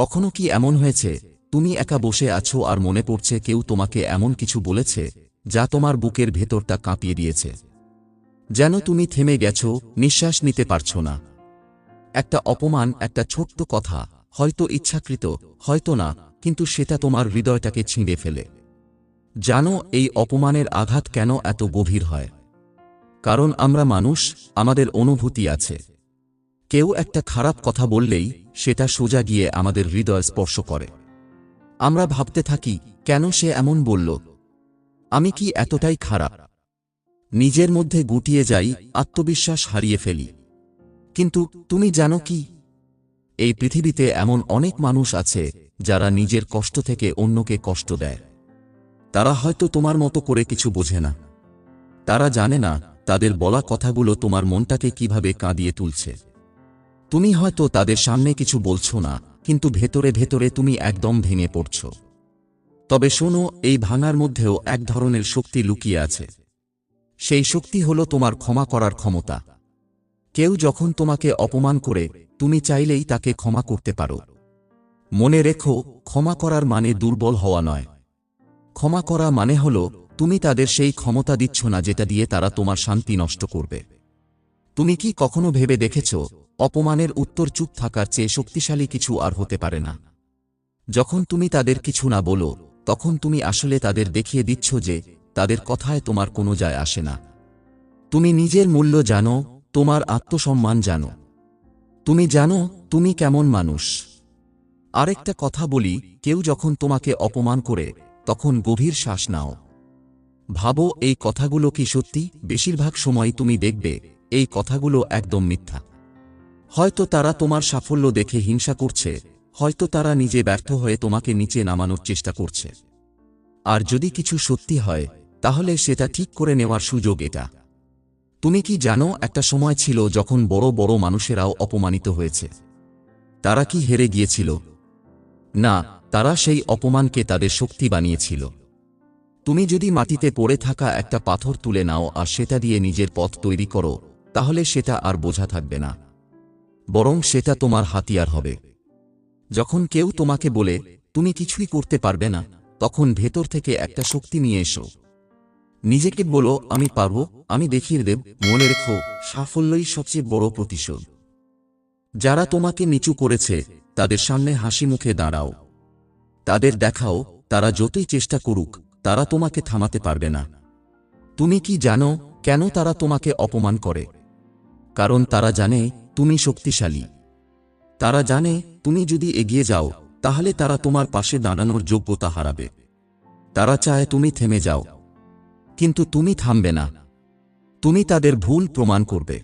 কখনো কি এমন হয়েছে, তুমি একা বসে আছো আর মনে পড়ছে কেউ তোমাকে এমন কিছু বলেছে, যা তোমার বুকের ভেতরটা কাঁপিয়ে দিয়েছে? যেন তুমি থেমে গেছ, নিঃশ্বাস নিতে পারছ না। একটা অপমান, একটা ছোট্ট কথা, হয়তো ইচ্ছাকৃত, হয়তো না, কিন্তু সেটা তোমার হৃদয়টাকে ছিঁড়ে ফেলে। জানো, এই অপমানের আঘাত কেন এত গভীর হয়? কারণ আমরা মানুষ, আমাদের অনুভূতি আছে। কেউ একটা খারাপ কথা বললেই সেটা সোজা গিয়ে আমাদের হৃদয় স্পর্শ করে। আমরা ভাবতে থাকি, কেন সে এমন বলল? আমি কি এতটাই খারাপ? নিজের মধ্যে গুটিয়ে যাই, আত্মবিশ্বাস হারিয়ে ফেলি। কিন্তু তুমি জানো কি? এই পৃথিবীতে এমন অনেক মানুষ আছে, যারা নিজের কষ্ট থেকে অন্যকে কষ্ট দেয়। তারা হয়তো তোমার মতো করে কিছু বোঝে না। তারা জানে না, তাদের বলা কথাগুলো তোমার মনটাকে কীভাবে কাঁদিয়ে তুলছে। তুমি হয়তো তাদের সামনে কিছু বলছো না, কিন্তু ভেতরে ভেতরে তুমি একদম ভেঙে পড়ছ। তবে শোনো, এই ভাঙার মধ্যেও এক ধরনের শক্তি লুকিয়ে আছে। সেই শক্তি হল তোমার ক্ষমা করার ক্ষমতা। কেউ যখন তোমাকে অপমান করে, তুমি চাইলেই তাকে ক্ষমা করতে পারো। মনে রেখো, ক্ষমা করার মানে দুর্বল হওয়া নয়। ক্ষমা করা মানে হল, তুমি তাদের সেই ক্ষমতা দিচ্ছ না যেটা দিয়ে তারা তোমার শান্তি নষ্ট করবে। তুমি কি কখনো ভেবে দেখেছ অপমানের উত্তর চুপ থাকার চেয়ে শক্তিশালী কিছু আর হতে পারে না। যখন তুমি তাদের কিছু না বলো, তখন তুমি আসলে তাদের দেখিয়ে দিচ্ছ যে তাদের কথায় তোমার কোনো যায় আসে না। তুমি নিজের মূল্য জানো, তোমার আত্মসম্মান জানো। তুমি জানো, তুমি কেমন মানুষ। আরেকটা কথা বলি, কেউ যখন তোমাকে অপমান করে, তখন গভীর শ্বাস নাও। ভাবো, এই কথাগুলো কি সত্যি? বেশিরভাগ সময় তুমি দেখবে, এই কথাগুলো একদম মিথ্যা। হয়তো তারা তোমার সাফল্য দেখে হিংসা করছে, হয়তো তারা নিজে ব্যর্থ হয়ে তোমাকে নিচে নামানোর চেষ্টা করছে। আর যদি কিছু সত্যি হয়, তাহলে সেটা ঠিক করে নেওয়ার সুযোগ এটা। তুমি কি জানো, একটা সময় ছিল যখন বড় বড় মানুষেরাও অপমানিত হয়েছে। তারা কি হেরে গিয়েছিল? না, তারা সেই অপমানকে তাদের শক্তি বানিয়েছিল। তুমি যদি মাটিতে পড়ে থাকা একটা পাথর তুলে নাও আর সেটা দিয়ে নিজের পথ তৈরি করো, তাহলে সেটা আর বোঝা থাকবে না। বরং সেটা তোমার হাতিয়ার হবে। যখন কেউ তোমাকে বলে, তুমি কিছুই করতে পারবে না, তখন ভেতর থেকে একটা শক্তি নিয়ে এসো। নিজেকে বলো, আমি পারব, আমি দেখিয়ে দেব। মনে রেখো, সাফল্যই সবচেয়ে বড় প্রতিশোধ। যারা তোমাকে নিচু করেছে, তাদের সামনে হাসি মুখে দাঁড়াও। তাদের দেখাও, তারা যতই চেষ্টা করুক, তারা তোমাকে থামাতে পারবে না। তুমি কি জানো কেন তারা তোমাকে অপমান করে? কারণ তারা জানে তুমি শক্তিশালী। তারা জানে, তুমি যদি এগিয়ে যাও, তাহলে তারা তোমার পাশে দাঁড়ানোর যোগ্যতা হারাবে। তারা চায় তুমি থেমে যাও। কিন্তু তুমি থামবে না। তুমি তাদের ভুল প্রমাণ করবে।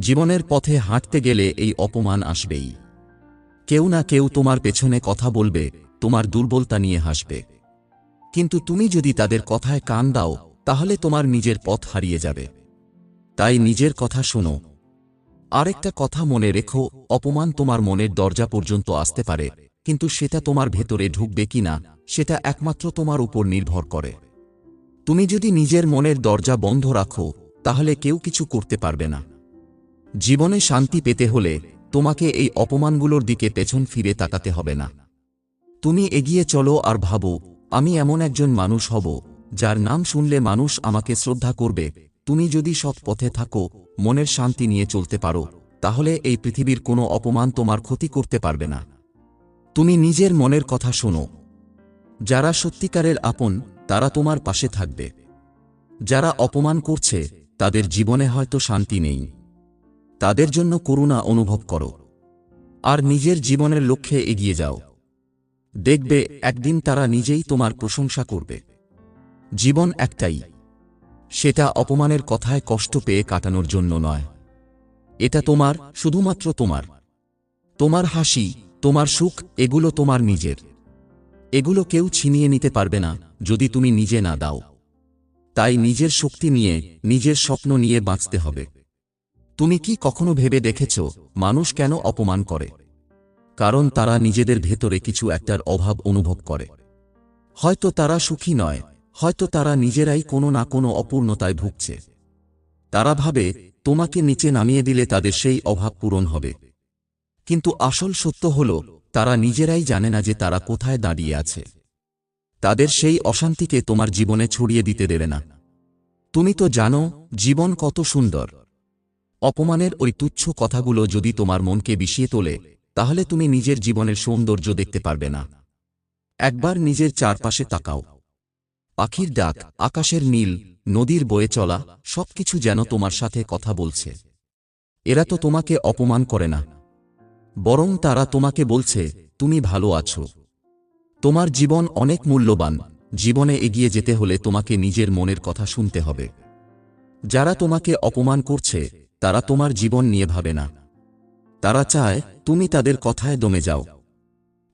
জীবনের পথে হাঁটতে গেলে এই অপমান আসবেই। কেউ না কেউ তোমার পেছনে কথা বলবে, তোমার দুর্বলতা নিয়ে হাসবে। কিন্তু তুমি যদি তাদের কথায় কান দাও, তাহলে তোমার নিজের পথ হারিয়ে যাবে। তাই নিজের কথা শোনো। আরেকটা কথা মনে রেখো, অপমান তোমার মনের দরজা পর্যন্ত আসতে পারে, কিন্তু সেটা তোমার ভেতরে ঢুকবে কিনা সেটা একমাত্র তোমার উপর নির্ভর করে। তুমি যদি নিজের মনের দরজা বন্ধ রাখো, তাহলে কেউ কিছু করতে পারবে না। জীবনে শান্তি পেতে হলে তোমাকে এই অপমানগুলোর দিকে পেছন ফিরে তাকাতে হবে না। তুমি এগিয়ে চলো আর ভাবো, আমি এমন একজন মানুষ হব, যার নাম শুনলে মানুষ আমাকে শ্রদ্ধা করবে তুমি যদি সৎ পথে থাকো, মনের শান্তি নিয়ে চলতে পারো, তাহলে এই পৃথিবীর কোনো অপমান তোমার ক্ষতি করতে পারবে না। তুমি নিজের মনের কথা শোনো। যারা সত্যিকারের আপন, তারা তোমার পাশে থাকবে। যারা অপমান করছে, তাদের জীবনে হয়তো শান্তি নেই। তাদের জন্য করুণা অনুভব করো। আর নিজের জীবনের লক্ষ্যে এগিয়ে যাও। দেখবে, একদিন তারা নিজেই তোমার প্রশংসা করবে। জীবন একটাই। সেটা অপমানের কথায় কষ্ট পেয়ে কাটানোর জন্য নয়। এটা তোমার, শুধুমাত্র তোমার। তোমার হাসি, তোমার সুখ, এগুলো তোমার নিজের। এগুলো কেউ ছিনিয়ে নিতে পারবে না, যদি তুমি নিজে না দাও। তাই নিজের শক্তি নিয়ে, নিজের স্বপ্ন নিয়ে বাঁচতে হবে। তুমি কি কখনো ভেবে দেখেছ, মানুষ কেন অপমান করে? কারণ তারা নিজেদের ভেতরে কিছু একটার অভাব অনুভব করে। হয়তো তারা সুখী নয় হয়তো তারা নিজেরাই কোনো না কোনো অপূর্ণতায় ভুগছে। তারা ভাবে, তোমাকে নিচে নামিয়ে দিলে তাদের সেই অভাব পূরণ হবে। কিন্তু আসল সত্য হল, তারা নিজেরাই জানে না যে তারা কোথায় দাঁড়িয়ে আছে। তাদের সেই অশান্তিকে তোমার জীবনে ছড়িয়ে দিতে দেবে না। তুমি তো জানো, জীবন কত সুন্দর। অপমানের ওই তুচ্ছ কথাগুলো যদি তোমার মনকে বিষিয়ে তোলে, তাহলে তুমি নিজের জীবনের সৌন্দর্য দেখতে পারবে না। একবার নিজের চারপাশে তাকাও। পাখির ডাক, আকাশের নীল, নদীর বয়ে চলা, সবকিছু যেন তোমার সাথে কথা বলছে। এরা তো তোমাকে অপমান করে না। বরং তারা তোমাকে বলছে, তুমি ভালো আছো। তোমার জীবন অনেক মূল্যবান। জীবনে এগিয়ে যেতে হলে তোমাকে নিজের মনের কথা শুনতে হবে। যারা তোমাকে অপমান করছে, তারা তোমার জীবন নিয়ে ভাবে না। তারা চায়, তুমি তাদের কথায় দমে যাও।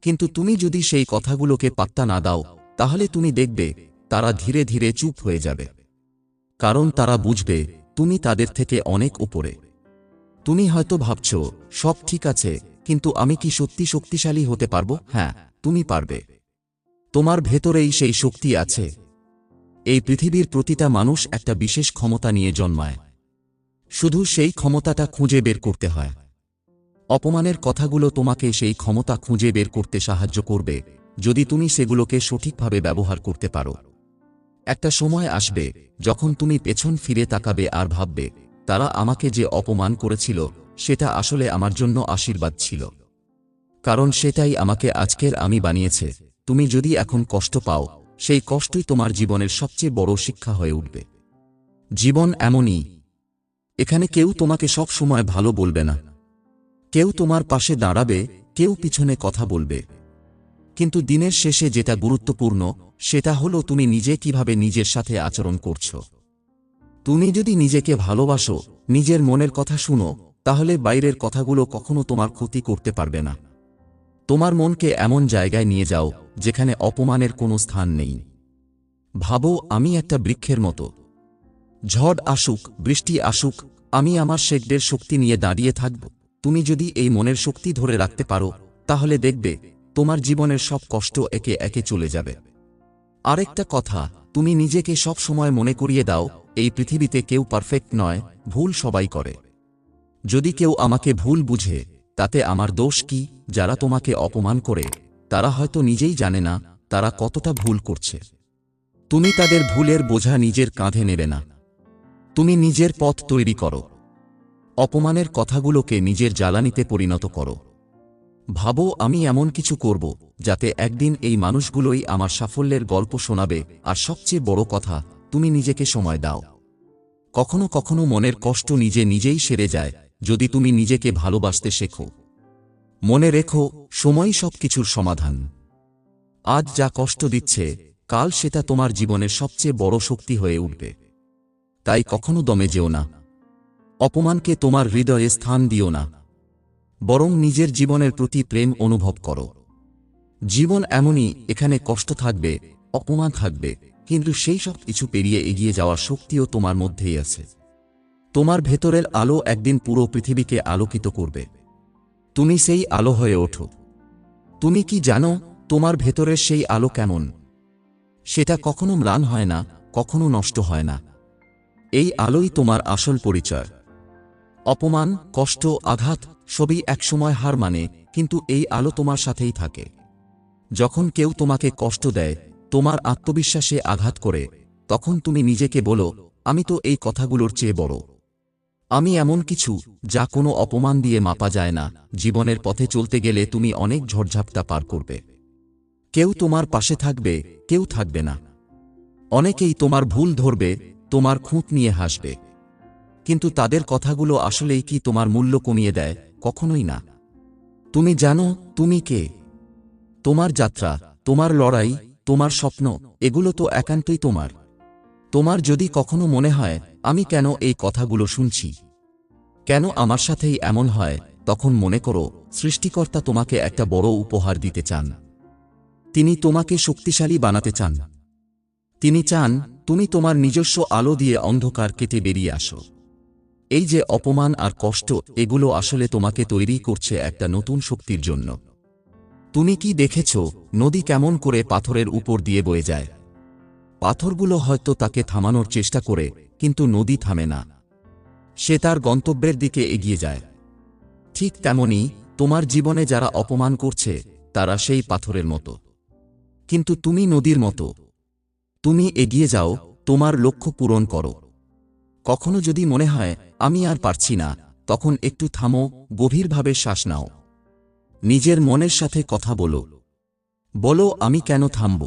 কিন্তু তুমি যদি সেই কথাগুলোকে পাত্তা না দাও, তাহলে তুমি দেখবে তারা ধীরে ধীরে চুপ হয়ে যাবে। কারণ তারা বুঝবে, তুমি তাদের থেকে অনেক উপরে। তুমি হয়তো ভাবছ, সব ঠিক আছে, কিন্তু আমি কি সত্যি শক্তিশালী হতে পারব? হ্যাঁ তুমি পারবে। তোমার ভেতরেই সেই শক্তি আছে। এই পৃথিবীর প্রতিটা মানুষ একটা বিশেষ ক্ষমতা নিয়ে জন্মায়। শুধু সেই ক্ষমতাটা খুঁজে বের করতে হয়। অপমানের কথাগুলো তোমাকে সেই ক্ষমতা খুঁজে বের করতে সাহায্য করবে, যদি তুমি সেগুলোকে সঠিকভাবে ব্যবহার করতে পারো। একটা সময় আসবে যখন তুমি পেছন ফিরে তাকাবে আর ভাববে, তারা আমাকে যে অপমান করেছিল, সেটা আসলে আমার জন্য আশীর্বাদ ছিল। কারণ সেটাই আমাকে আজকের আমি বানিয়েছে। তুমি যদি এখন কষ্ট পাও, সেই কষ্টই তোমার জীবনের সবচেয়ে বড় শিক্ষা হয়ে উঠবে। জীবন এমনই। এখানে কেউ তোমাকে সব সময় ভালো বলবে না। কেউ তোমার পাশে দাঁড়াবে, কেউ পিছনে কথা বলবে। কিন্তু দিনের শেষে যেটা গুরুত্বপূর্ণ সেটা হলো তুমি নিজে কীভাবে নিজের সাথে আচরণ করছ। তুমি যদি নিজেকে ভালোবাসো, নিজের মনের কথা শুনো, তাহলে বাইরের কথাগুলো কখনো তোমার ক্ষতি করতে পারবে না। তোমার মনকে এমন জায়গায় নিয়ে যাও, যেখানে অপমানের কোনো স্থান নেই। ভাবো, আমি একটা বৃক্ষের মতো। ঝড় আসুক, বৃষ্টি আসুক, আমি আমার শেকদের শক্তি নিয়ে দাঁড়িয়ে থাকব। তুমি যদি এই মনের শক্তি ধরে রাখতে পারো, তাহলে দেখবে, তোমার জীবনের সব কষ্ট একে একে চলে যাবে। আরেকটা কথা, তুমি নিজেকে সব সময় মনে করিয়ে দাও, এই পৃথিবীতে কেউ পারফেক্ট নয়, ভুল সবাই করে। যদি কেউ আমাকে ভুল বুঝে, তাতে আমার দোষ কি? যারা তোমাকে অপমান করে, তারা হয়তো নিজেই জানে না, তারা কতটা ভুল করছে। তুমি তাদের ভুলের বোঝা নিজের কাঁধে নেবে না। তুমি নিজের পথ তৈরি করো। অপমানের কথাগুলোকে নিজের জ্বালানিতে পরিণত করো। ভাবো, আমি এমন কিছু করব, যাতে একদিন এই মানুষগুলোই আমার সাফল্যের গল্প শোনাবে, আর সবচেয়ে বড় কথা, তুমি নিজেকে সময় দাও। কখনো কখনো মনের কষ্ট নিজে নিজেই সেরে যায়, যদি তুমি নিজেকে ভালোবাসতে শেখো। মনে রেখো, সময়ই সব কিছুর সমাধান। আজ যা কষ্ট দিচ্ছে, কাল সেটা তোমার জীবনের সবচেয়ে বড় শক্তি হয়ে উঠবে। তাই কখনো দমে যেও না। অপমানকে তোমার হৃদয়ে স্থান দিও না। বরং নিজের জীবনের প্রতি প্রেম অনুভব করো। জীবন এমনই, এখানে কষ্ট থাকবে, অপমান থাকবে, কিন্তু সেই সব কিছু পেরিয়ে এগিয়ে যাওয়ার শক্তিও তোমার মধ্যেই আছে। তোমার ভেতরের আলো একদিন পুরো পৃথিবীকে আলোকিত করবে। তুমি সেই আলো হয়ে ওঠো। তুমি কি জানো, তোমার ভেতরের সেই আলো কেমন? সেটা কখনো ম্লান হয় না, কখনো নষ্ট হয় না। এই আলোই তোমার আসল পরিচয়। অপমান, কষ্ট, আঘাত সবই একসময় হার মানে কিন্তু এই আলো তোমার সাথেই থাকে। যখন কেউ তোমাকে কষ্ট দেয়, তোমার আত্মবিশ্বাসে আঘাত করে, তখন তুমি নিজেকে বলো, আমি তো এই কথাগুলোর চেয়ে বড়। আমি এমন কিছু, যা কোনো অপমান দিয়ে মাপা যায় না। জীবনের পথে চলতে গেলে তুমি অনেক ঝড়ঝাপটা পার করবে। কেউ তোমার পাশে থাকবে, কেউ থাকবে না। অনেকেই তোমার ভুল ধরবে, তোমার খুঁত নিয়ে হাসবে। কিন্তু তাদের কথাগুলো আসলেই কি তোমার মূল্য কমিয়ে দেয়? কখনোই না। তুমি জানো, তুমি কে? তোমার যাত্রা, তোমার লড়াই, তোমার স্বপ্ন, এগুলো তো একান্তই তোমার। তোমার যদি কখনো মনে হয়, আমি কেন এই কথাগুলো শুনছি? কেন আমার সাথেই এমন হয়, তখন মনে করো, সৃষ্টিকর্তা তোমাকে একটা বড় উপহার দিতে চান। তিনি তোমাকে শক্তিশালী বানাতে চান। তিনি চান, তুমি তোমার নিজস্ব আলো দিয়ে অন্ধকার কেটে বেরিয়ে আসো। এই যে অপমান আর কষ্ট, এগুলো আসলে তোমাকে তৈরি করছে একটা নতুন শক্তির জন্য। তুমি কি দেখেছ, নদী কেমন করে পাথরের উপর দিয়ে বয়ে যায়? পাথরগুলো হয়তো তাকে থামানোর চেষ্টা করে, কিন্তু নদী থামে না। সে তার গন্তব্যের দিকে এগিয়ে যায়। ঠিক তেমনি, তোমার জীবনে যারা অপমান করছে, তারা সেই পাথরের মতো। কিন্তু তুমি নদীর মতো। তুমি এগিয়ে যাও, তোমার লক্ষ্য পূরণ করো। কখনো যদি মনে হয়, আমি আর পারছি না, তখন একটু থামো, গভীরভাবে শ্বাস নাও। নিজের মনের সাথে কথা বলো। বলো, আমি কেন থামব?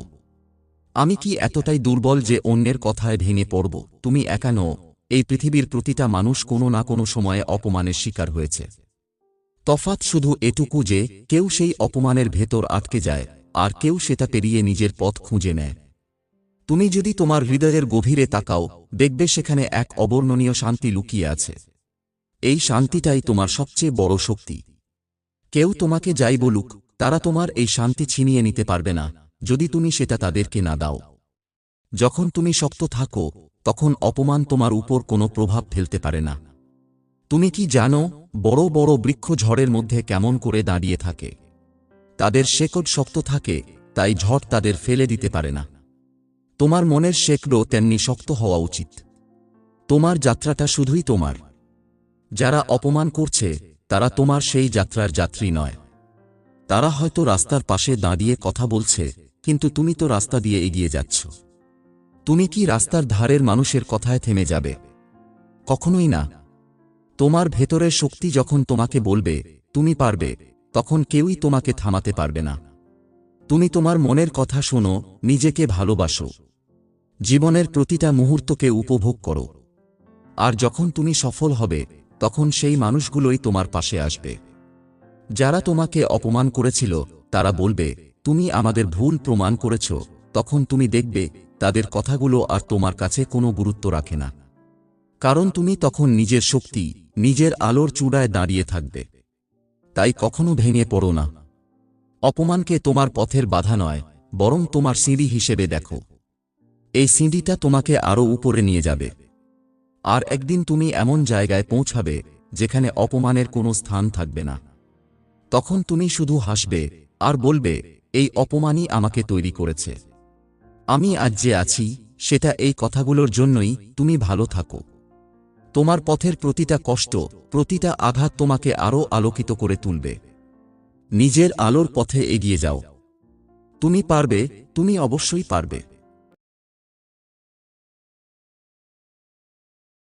আমি কি এতটাই দুর্বল যে অন্যের কথায় ভেঙে পড়ব? তুমি একা নও, এই পৃথিবীর প্রতিটা মানুষ কোনো না কোনো সময়ে অপমানের শিকার হয়েছে। তফাৎ শুধু এটুকু যে, কেউ সেই অপমানের ভেতর আটকে যায়, আর কেউ সেটা পেরিয়ে নিজের পথ খুঁজে নেয়। তুমি যদি তোমার হৃদয়ের গভীরে তাকাও, দেখবে সেখানে এক অবর্ণনীয় শান্তি লুকিয়ে আছে। এই শান্তিটাই তোমার সবচেয়ে বড় শক্তি। কেউ তোমাকে যাই বলুক, তারা তোমার এই শান্তি ছিনিয়ে নিতে পারবে না, যদি তুমি সেটা তাদেরকে না দাও। যখন তুমি শক্ত থাকো, তখন অপমান তোমার উপর কোনো প্রভাব ফেলতে পারে না। তুমি কি জানো, বড় বড় বৃক্ষ ঝড়ের মধ্যে কেমন করে দাঁড়িয়ে থাকে? তাদের শেকড় শক্ত থাকে, তাই ঝড় তাদের ফেলে দিতে পারে না। তোমার মনের শেকড়ও তেমনি শক্ত হওয়া উচিত। তোমার যাত্রাটা শুধুই তোমার। যারা অপমান করছে, তারা তোমার সেই যাত্রার যাত্রী নয়। তারা হয়তো রাস্তার পাশে দাঁড়িয়ে কথা বলছে, কিন্তু তুমি তো রাস্তা দিয়ে এগিয়ে যাচ্ছ। তুমি কি রাস্তার ধারের মানুষের কথায় থেমে যাবে? কখনোই না। তোমার ভেতরের শক্তি যখন তোমাকে বলবে, তুমি পারবে, তখন কেউই তোমাকে থামাতে পারবে না। তুমি তোমার মনের কথা শোনো, নিজেকে ভালোবাসো। জীবনের প্রতিটা মুহূর্তকে উপভোগ করো। আর যখন তুমি সফল হবে, তখন সেই মানুষগুলোই তোমার পাশে আসবে। যারা তোমাকে অপমান করেছিল, তারা বলবে, তুমি আমাদের ভুল প্রমাণ করেছ। তখন তুমি দেখবে, তাদের কথাগুলো আর তোমার কাছে কোনো গুরুত্ব রাখে না। কারণ তুমি তখন নিজের শক্তি, নিজের আলোর চূড়ায় দাঁড়িয়ে থাকবে। তাই কখনো ভেঙে পড়ো না। অপমানকে তোমার পথের বাধা নয়, বরং তোমার সিঁড়ি হিসেবে দেখো। এই সিঁড়িটা তোমাকে আরও উপরে নিয়ে যাবে। আর একদিন তুমি এমন জায়গায় পৌঁছাবে, যেখানে অপমানের কোনো স্থান থাকবে না। তখন তুমি শুধু হাসবে আর বলবে, এই অপমানই আমাকে তৈরি করেছে। আমি আজ যে আছি, সেটা এই কথাগুলোর জন্যই তুমি ভালো থাকো। তোমার পথের প্রতিটা কষ্ট, প্রতিটা আঘাত তোমাকে আরও আলোকিত করে তুলবে। নিজের আলোর পথে এগিয়ে যাও। তুমি পারবে তুমি অবশ্যই পারবে।